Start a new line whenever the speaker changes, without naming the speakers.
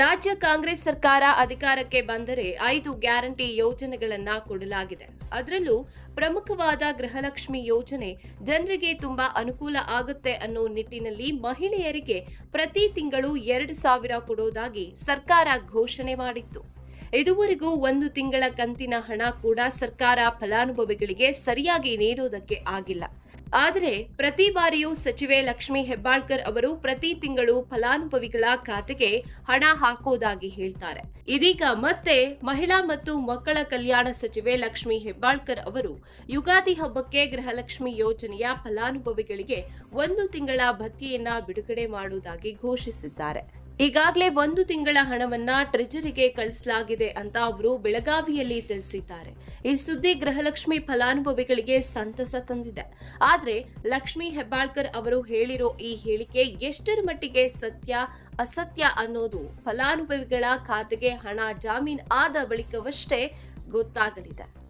ರಾಜ್ಯ ಕಾಂಗ್ರೆಸ್ ಸರ್ಕಾರ ಅಧಿಕಾರಕ್ಕೆ ಬಂದರೆ ಐದು ಗ್ಯಾರಂಟಿ ಯೋಜನೆಗಳನ್ನ ಕೊಡಲಾಗಿದೆ. ಅದರಲ್ಲೂ ಪ್ರಮುಖವಾದ ಗೃಹಲಕ್ಷ್ಮಿ ಯೋಜನೆ ಜನರಿಗೆ ತುಂಬಾ ಅನುಕೂಲ ಆಗುತ್ತೆ ಅನ್ನೋ ನಿಟ್ಟಿನಲ್ಲಿ ಮಹಿಳೆಯರಿಗೆ ಪ್ರತಿ ತಿಂಗಳು ಎರಡು ಸಾವಿರ ಕೊಡೋದಾಗಿ ಸರ್ಕಾರ ಘೋಷಣೆ ಮಾಡಿತ್ತು. ಇದುವರೆಗೂ ಒಂದು ತಿಂಗಳ ಕಂತಿನ ಹಣ ಕೂಡ ಸರ್ಕಾರ ಫಲಾನುಭವಿಗಳಿಗೆ ಸರಿಯಾಗಿ ನೀಡುವುದಕ್ಕೆ ಆಗಿಲ್ಲ. ಆದರೆ ಪ್ರತಿ ಬಾರಿಯೂ ಸಚಿವೆ ಲಕ್ಷ್ಮಿ ಹೆಬ್ಬಾಳ್ಕರ್ ಅವರು ಪ್ರತಿ ತಿಂಗಳು ಫಲಾನುಭವಿಗಳ ಖಾತೆಗೆ ಹಣ ಹಾಕೋದಾಗಿ ಹೇಳ್ತಾರೆ. ಇದೀಗ ಮತ್ತೆ ಮಹಿಳಾ ಮತ್ತು ಮಕ್ಕಳ ಕಲ್ಯಾಣ ಸಚಿವೆ ಲಕ್ಷ್ಮಿ ಹೆಬ್ಬಾಳ್ಕರ್ ಅವರು ಯುಗಾದಿ ಹಬ್ಬಕ್ಕೆ ಗೃಹಲಕ್ಷ್ಮಿ ಯೋಜನೆಯ ಫಲಾನುಭವಿಗಳಿಗೆ ಒಂದು ತಿಂಗಳ ಭತ್ಯೆಯನ್ನ ಬಿಡುಗಡೆ ಮಾಡುವುದಾಗಿ ಘೋಷಿಸಿದ್ದಾರೆ. ಈಗಾಗಲೇ ಒಂದು ತಿಂಗಳ ಹಣವನ್ನ ಟ್ರೆಜರಿಗೆ ಕಳಿಸಲಾಗಿದೆ ಅಂತ ಅವರು ಬೆಳಗಾವಿಯಲ್ಲಿ ತಿಳಿಸಿದ್ದಾರೆ. ಈ ಸುದ್ದಿ ಗೃಹಲಕ್ಷ್ಮಿ ಫಲಾನುಭವಿಗಳಿಗೆ ಸಂತಸ ತಂದಿದೆ. ಆದ್ರೆ ಲಕ್ಷ್ಮಿ ಹೆಬ್ಬಾಳ್ಕರ್ ಅವರು ಹೇಳಿರೋ ಈ ಹೇಳಿಕೆ ಎಷ್ಟರ ಮಟ್ಟಿಗೆ ಸತ್ಯ, ಅಸತ್ಯ ಅನ್ನೋದು ಫಲಾನುಭವಿಗಳ ಖಾತೆಗೆ ಹಣ ಜಾಮೀನ್ ಆದ ಬಳಿಕವಷ್ಟೇ ಗೊತ್ತಾಗಲಿದೆ.